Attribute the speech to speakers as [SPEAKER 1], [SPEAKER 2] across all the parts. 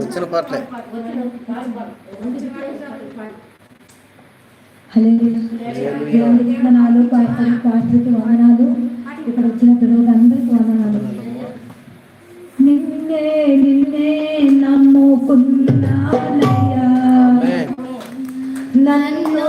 [SPEAKER 1] వచ్చిన పాటలే.
[SPEAKER 2] దేవునికి వందనాలు పాస్టర్ పాస్టర్కి వందనాలు ఇక్కడ వచ్చిన పిల్లలందరికీ వందనాలు నిన్నే నిన్నే నమ్ముకున్నానయ్యా. నన్ను నన్ను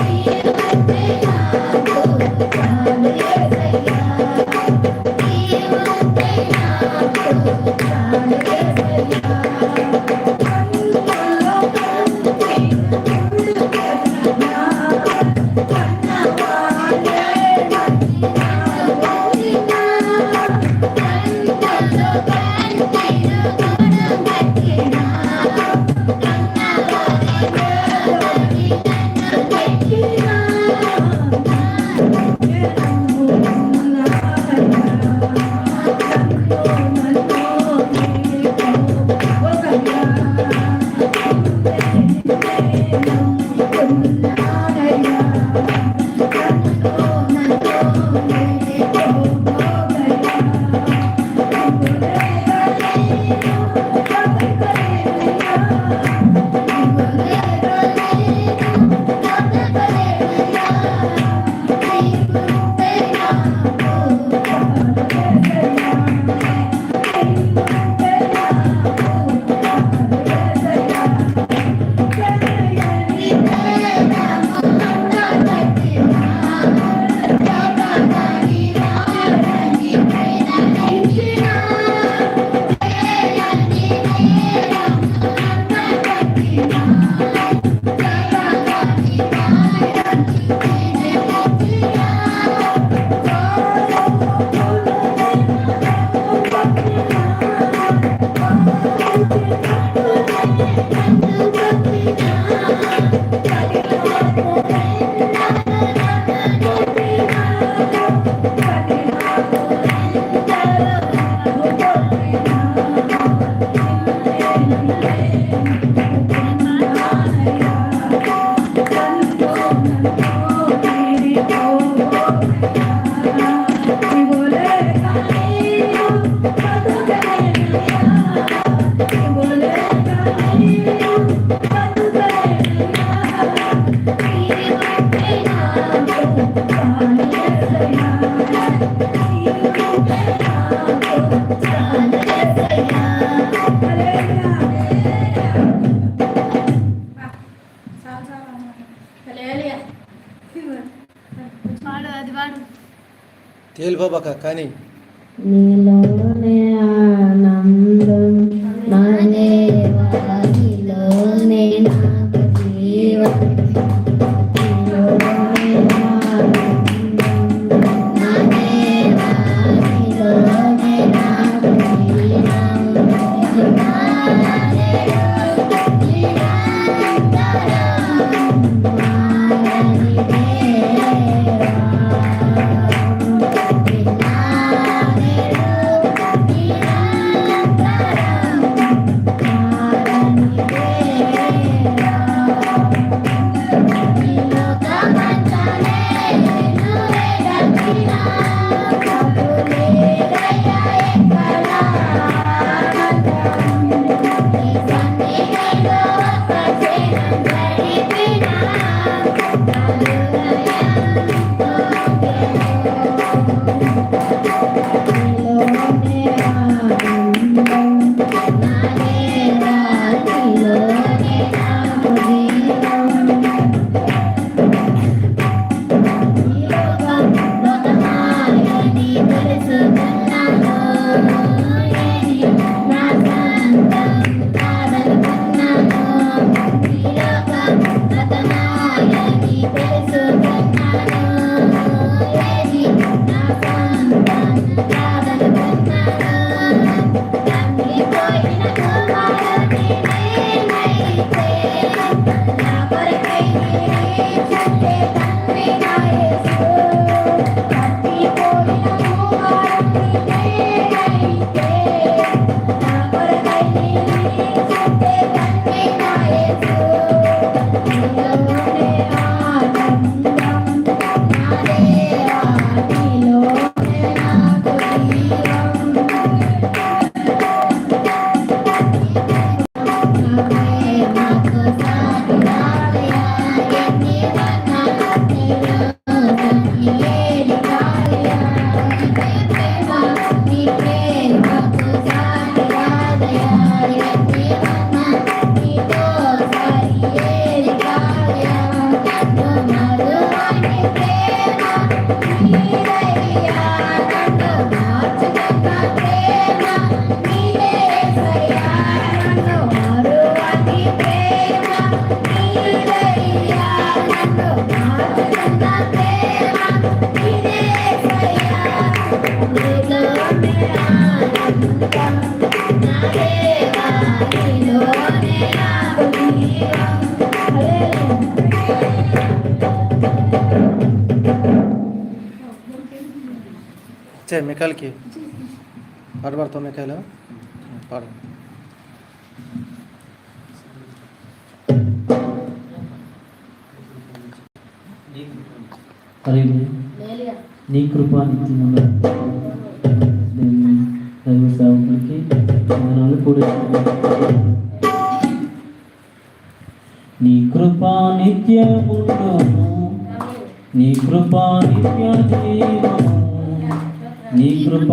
[SPEAKER 1] తేలిపోబాక కానీ
[SPEAKER 2] నీలోనే కానీ
[SPEAKER 1] చే మికాయలకి పాట పాడతావు మికాయలు పాడు.
[SPEAKER 3] నీ కృప దైవ సేవకులకి వందనాలు కూడా నీ కృప నిత్యముండును నీ కృప నిత్య జీవము. నీ కృప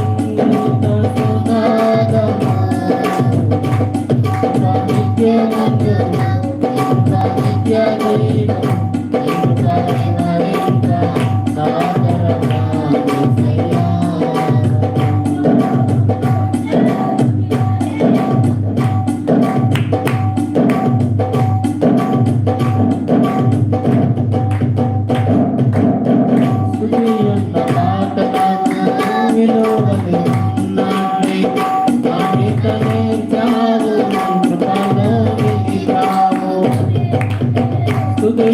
[SPEAKER 3] ప్రతి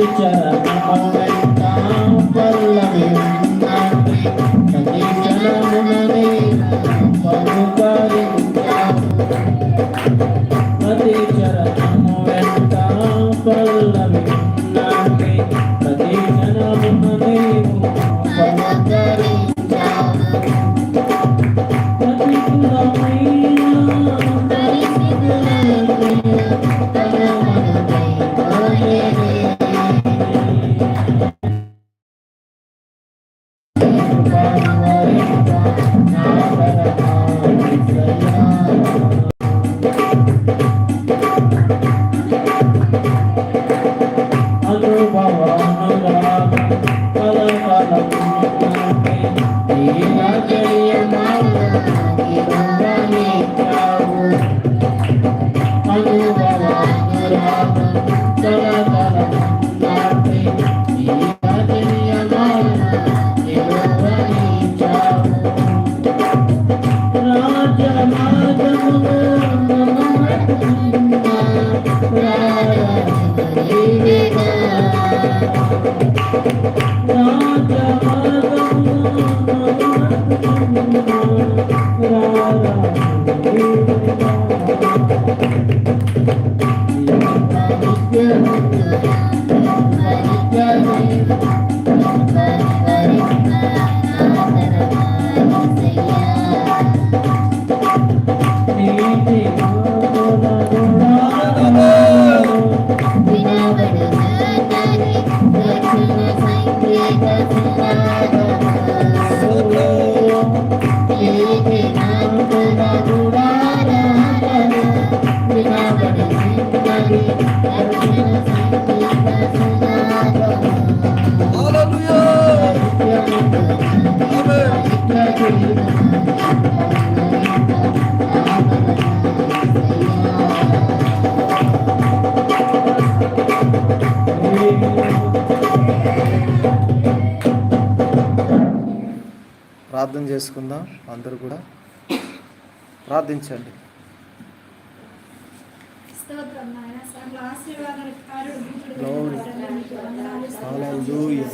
[SPEAKER 3] Eric
[SPEAKER 1] ప్రార్థన చేసుకుందాం అందరూ కూడా ప్రార్థించండి. Hallelujah.